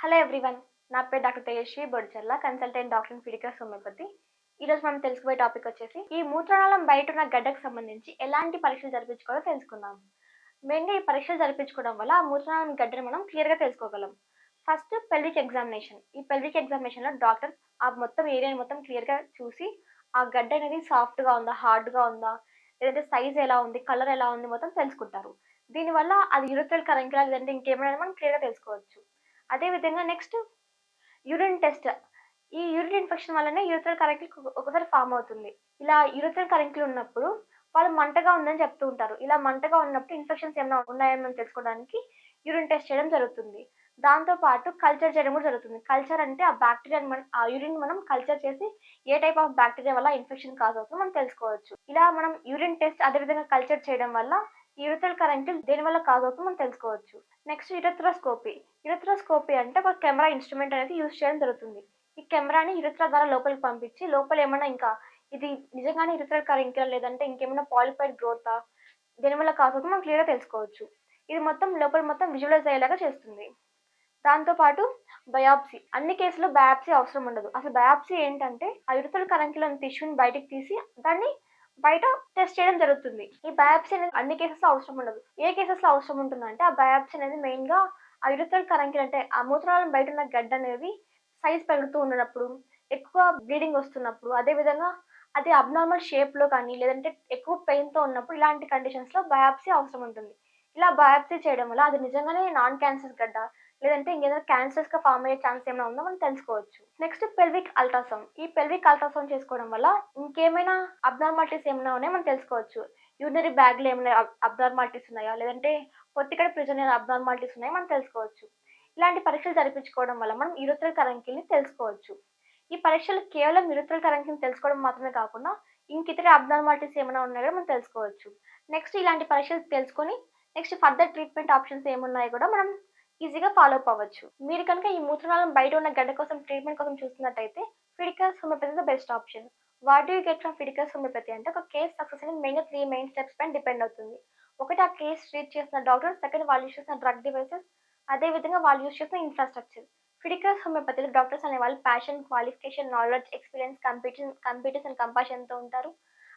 Hello everyone నా పేరు doctor Tejaswi Bodicharla consultant doctor in Fidicus homeopathy ఈరోజు మనం తెలుసుకోబోయే టాపిక్ వచ్చేసి ఈ మూత్రనాళం బయట ఉన్న గడ్డకు సంబంధించి ఎలాంటి పరీక్షలు జరిపించుకోవాలో తెలుసుకుందాం. మెయిన్గా ఈ పరీక్షలు జరిపించుకోవడం వల్ల ఆ మూత్రనాళం గడ్డను మనం క్లియర్గా తెలుసుకోగలం. ఫస్ట్ పెల్విక్ ఎగ్జామినేషన్ ఈ పెల్విక్ ఎగ్జామినేషన్లో డాక్టర్ ఆ మొత్తం ఏరియాని మొత్తం క్లియర్గా చూసి ఆ గడ్డ అనేది సాఫ్ట్గా ఉందా హార్డ్గా ఉందా లేదంటే సైజ్ ఎలా ఉంది కలర్ ఎలా ఉంది మొత్తం తెలుసుకుంటారు. దీనివల్ల అది యూరోపియల్ కరెంట్ లేదంటే ఇంకేమైనా మనం క్లియర్గా తెలుసుకోవచ్చు. అదేవిధంగా నెక్స్ట్ యూరిన్ టెస్ట్ ఈ యూరిన్ ఇన్ఫెక్షన్ వల్లనే యూరిథ్రల్ కరెంకులు ఒకసారి ఫామ్ అవుతుంది. ఇలా యూరిథ్రల్ కరెంట్లు ఉన్నప్పుడు వాళ్ళు మంటగా ఉందని చెప్తూ ఉంటారు. ఇలా మంటగా ఉన్నప్పుడు ఇన్ఫెక్షన్స్ ఏమైనా ఉన్నాయని మనం తెలుసుకోవడానికి యూరిన్ టెస్ట్ చేయడం జరుగుతుంది. దాంతో పాటు కల్చర్ చేయడం కూడా జరుగుతుంది. కల్చర్ అంటే ఆ బ్యాక్టీరియా మనం ఆ యూరిన్ మనం కల్చర్ చేసి ఏ టైప్ ఆఫ్ బ్యాక్టీరియా వల్ల ఇన్ఫెక్షన్ కాజ్ అవుతుందో మనం తెలుసుకోవచ్చు. ఇలా మనం యూరిన్ టెస్ట్ అదేవిధంగా కల్చర్ చేయడం వల్ల యూరిథల్ కరెంట్ దేని వల్ల కాజ్ అవుతుందో మనం తెలుసుకోవచ్చు. నెక్స్ట్ యురథ్రోస్కోపీ యురథ్రోస్కోపీ అంటే ఒక కెమెరా ఇన్స్ట్రుమెంట్ అనేది యూజ్ చేయడం జరుగుతుంది. ఈ కెమెరాని యురత్ర ద్వారా లోపలికి పంపించి లోపల ఏమైనా ఇంకా ఇది నిజంగానే యురత్రల్ కరెంక్యులర్ లేదంటే ఇంకేమైనా పాలిఫైడ్ గ్రోతా? దేని వల్ల కాజ్ అవుతుందో మనం క్లియర్గా తెలుసుకోవచ్చు. ఇది మొత్తం లోపల మొత్తం విజువలైజ్ అయ్యేలాగా చేస్తుంది. దాంతోపాటు బయాప్సీ. అన్ని కేసులో బయాప్సీ అవసరం ఉండదు. అసలు బయాప్సీ ఏంటంటే ఆ యురతల కరెంకులను టిష్యూని బయటకు తీసి దాన్ని బయట టెస్ట్ చేయడం జరుగుతుంది. ఈ బయాప్సీ అనేది అన్ని కేసెస్ అవసరం ఉండదు. ఏ కేసెస్లో అవసరం ఉంటుందంటే ఆ బయాప్సీ అనేది మెయిన్గా ఆ యురతల్ కరెంకిల్ అంటే ఆ మూత్రాలను బయట ఉన్న గడ్డ అనేది సైజ్ పెరుగుతూ ఉన్నప్పుడు ఎక్కువ బ్లీడింగ్ వస్తున్నప్పుడు అదే విధంగా అది అబ్నార్మల్ షేప్లో కానీ లేదంటే ఎక్కువ పెయిన్తో ఉన్నప్పుడు ఇలాంటి కండిషన్స్లో బయాప్సీ అవసరం ఉంటుంది. ఇలా బయాప్సీ చేయడం వల్ల అది నిజంగానే నాన్ క్యాన్సర్ గడ్డ లేదంటే ఇంకేదైనా క్యాన్సర్స్గా ఫామ్ అయ్యే ఛాన్స్ ఏమైనా ఉందో మనం తెలుసుకోవచ్చు. నెక్స్ట్ పెల్విక్ అల్ట్రాసౌండ్ ఈ పెల్విక్ అల్ట్రాసౌండ్ చేసుకోవడం వల్ల ఇంకేమైనా అబ్నార్మాలిటీస్ ఏమైనా ఉన్నాయో మనం తెలుసుకోవచ్చు. యూనరీ బ్యాగ్లో ఏమైనా అబ్నార్మాలిటీస్ ఉన్నాయా? లేదంటే పొత్తికడ ప్రిజన్ అబ్నార్మాలిటీస్ ఉన్నాయో మనం తెలుసుకోవచ్చు. ఇలాంటి పరీక్షలు జరిపించుకోవడం వల్ల మనం యూరిథ్రల్ తరంకిల్ని తెలుసుకోవచ్చు. ఈ పరీక్షలు కేవలం యూరిథ్రల్ తరంకిని తెలుసుకోవడం మాత్రమే కాకుండా ఇంకితర అబ్నార్మాలిటీస్ ఏమైనా ఉన్నాయో కూడా మనం తెలుసుకోవచ్చు. నెక్స్ట్ ఇలాంటి పరీక్షలు తెలుసుకొని నెక్స్ట్ ఫర్దర్ ట్రీట్మెంట్ ఆప్షన్స్ ఏమున్నాయో కూడా మనం ఈజీగా ఫాలో అప్ అవ్వచ్చు మీరు కనుక ఈ మూత్రనాళం బయట ఉన్న గడ్డ కోసం ట్రీట్మెంట్ కోసం చూస్తున్నట్టయితే ఫిడికల్స్ homeopathy the best option what do get from ఫిడికల్స్ homeopathy అంటే ఒక కేస్ సక్సెస్ అనేది మెయిన్గా త్రీ మెయిన్ స్టెప్స్ పైన డిపెండ్ అవుతుంది. ఒకటి ఆ కేస్ ట్రీట్ చేసిన డాక్టర్ సెకండ్ వాళ్ళు యూస్ చేసిన డ్రగ్ డివైసెస్ అదే విధంగా వాళ్ళు యూస్ చేసిన ఇన్ఫ్రాస్ట్రక్చర్ ఫిడికల్స్ హోమియోపతిలో డాక్టర్స్ అనే వాళ్ళు passion qualification knowledge experience computer computers and కంపాషన్తో ఉంటారు.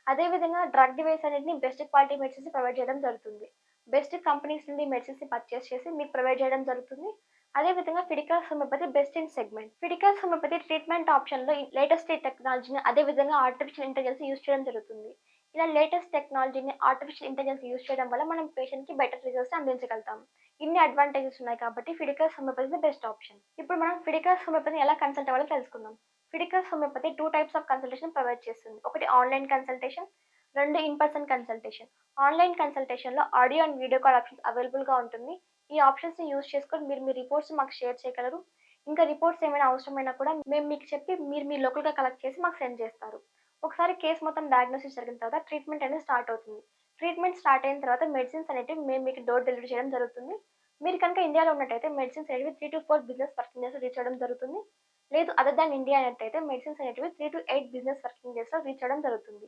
అదేవిధంగా డ్రగ్ డివైస్ అనేది బెస్ట్ క్వాలిటీ మెడిసిన్స్ ప్రొవైడ్ చేయడం జరుగుతుంది. బెస్ట్ కంపెనీస్ నుండి మెడిసిన్స్ పర్చేస్ చేసి మీకు ప్రొవైడ్ చేయడం జరుగుతుంది. అదేవిధంగా ఫిడికల్ హోమియోపతి బెస్ట్ ఇన్ సెగ్మెంట్ ఫిడికల్ హోమియోపతి ట్రీట్మెంట్ ఆప్షన్లో లేటెస్ట్ టెక్నాలజీని అదేవిధంగా ఆర్టిఫిషియల్ ఇంటెలిజెన్స్ యూస్ చేయడం జరుగుతుంది. ఇలా లేటెస్ట్ టెక్నాలజీని ఆర్టిఫిషియల్ ఇంటెలిజెన్స్ యూస్ చేయడం వల్ల మనం పేషెంట్కి బెటర్ రిజల్ట్స్ అందించగలుగుతాం. ఇన్ని అడ్వాంటేజెస్ ఉన్నాయి కాబట్టి ఫిడికల్ హోమియోపతి బెస్ట్ ఆప్షన్ ఇప్పుడు మనం ఫిడికల్ హోమియోపతిని ఎలా కన్సల్ట్ అవ్వాలో తెలుసుకుందాం. ఫిడికల్ homeopathy two types of consultation provide చేస్తుంది. ఒకటి ఆన్లైన్ కన్సల్టేషన్ రెండు in person consultation online కన్సల్టేషన్లో audio and video call options అవైలబుల్గా ఉంటుంది. ఈ ఆప్షన్స్ని యూజ్ చేసుకొని మీరు మీ రిపోర్ట్స్ మాకు షేర్ చేయగలరు. ఇంకా రిపోర్ట్స్ ఏమైనా అవసరమైనా కూడా మేము మీకు చెప్పి మీరు మీ లోకల్గా కలెక్ట్ చేసి మాకు సెండ్ చేస్తారు. ఒకసారి కేసు మొత్తం డయాగ్నోసిస్ జరిగిన తర్వాత ట్రీట్మెంట్ అనేది స్టార్ట్ అవుతుంది. ట్రీట్మెంట్ స్టార్ట్ అయిన తర్వాత మెడిసిన్స్ అనేవి మేము మీకు డోర్ డెలివరీ చేయడం జరుగుతుంది. మీరు కనుక ఇండియాలో ఉన్నట్టయితే మెడిసిన్స్ అనేవి three to four business working days reach అవ్వడం జరుగుతుంది. లేదు అదర్ దాన్ ఇండియా అన్నట్టయితే మెడిసిన్స్ అనేవి three to eight business working డేస్లో రీచ్ అవ్వడం జరుగుతుంది.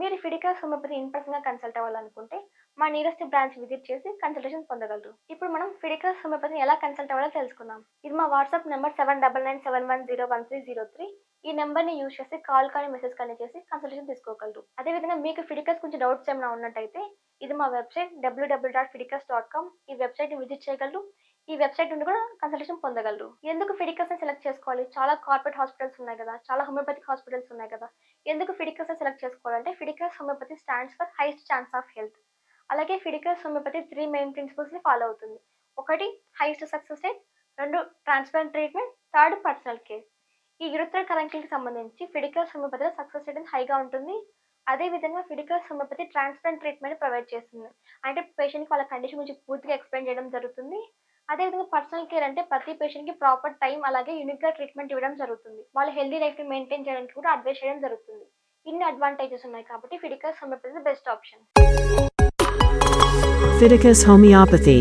మీరు ఫిడికల్ హోమియోపతి ఇన్ పర్సన్గా కన్సల్ట్ అవ్వాలనుకుంటే మా నియరెస్ట్ బ్రాంచ్ విజిట్ చేసి కన్సల్టేషన్ పొందగలరు. ఇప్పుడు మనం ఫిడికల్ హోమియోపతిని ఎలా కన్సల్ట్ అవ్వాలో తెలుసుకుందాం. ఇది మా WhatsApp number seven double nine seven one zero one three zero three ఈ నెంబర్ని యూజ్ చేసి కాల్ కానీ మెసేజ్ కానీ చేసి కన్సల్టేషన్ తీసుకోగలరు. అదేవిధంగా మీకు ఫిడికల్స్ గురించి డౌట్స్ ఏమైనా ఉన్నట్టయితే ఇది మా వెబ్సైట్ డబ్ల్యూడబ్ల్యూ డాట్ ఫిడికల్స్ డాట్ కామ్ ఈ వెబ్సైట్ని విజిట్ చేయగలరు. ఈ వెబ్సైట్ నుండి కూడా కన్సల్టేషన్ పొందగలరు. ఎందుకు ఫిడికల్స్ సెలెక్ట్ చేసుకోవాలి? చాలా కార్పొరేట్ హాస్పిటల్స్ ఉన్నాయి కదా చాలా హోమియోపతిక్ హాస్పిటల్స్ ఉన్నాయి కదా. ఎందుకు ఫిడికల్స్ సెలెక్ట్ చేసుకోవాలంటే ఫిడికల్స్ homeopathy stands for highest chance of health అలాగే ఫిడికల్స్ హోమియోపతి త్రీ మెయిన్ ప్రిన్సిపల్స్ని ఫాలో అవుతుంది. ఒకటి హైయెస్ట్ సక్సెస్ రేట్ రెండు transparent treatment third personal care ఈ యురత్రల్ కరెంకిల్కి సంబంధించి ఫిడికల్స్ హోమియోపతిలో సక్సెస్ రేట్ హైగా ఉంటుంది. అదేవిధంగా ఫిడికల్స్ హోమియోపతి ట్రాన్స్పరెంట్ ట్రీట్మెంట్ ప్రొవైడ్ చేస్తుంది. అంటే పేషెంట్కి వాళ్ళ కండిషన్ గురించి పూర్తిగా ఎక్స్ప్లెయిన్ చేయడం జరుగుతుంది. అదేవిధంగా పర్సనల్ కేర్ అంటే ప్రతి పేషెంట్కి ప్రాపర్ టైం అలాగే యూనిక్గా ట్రీట్మెంట్ ఇవ్వడం జరుగుతుంది. వాళ్ళ హెల్దీ లైఫ్ని మెయింటైన్ చేయడానికి కూడా అడ్వైస్ చేయడం జరుగుతుంది. ఇన్ని అడ్వాంటేజెస్ ఉన్నాయి కాబట్టి ఫిడికల్స్ హోమియోపతి బెస్ట్ ఆప్షన్ ఫిడికస్ హోమియోపతి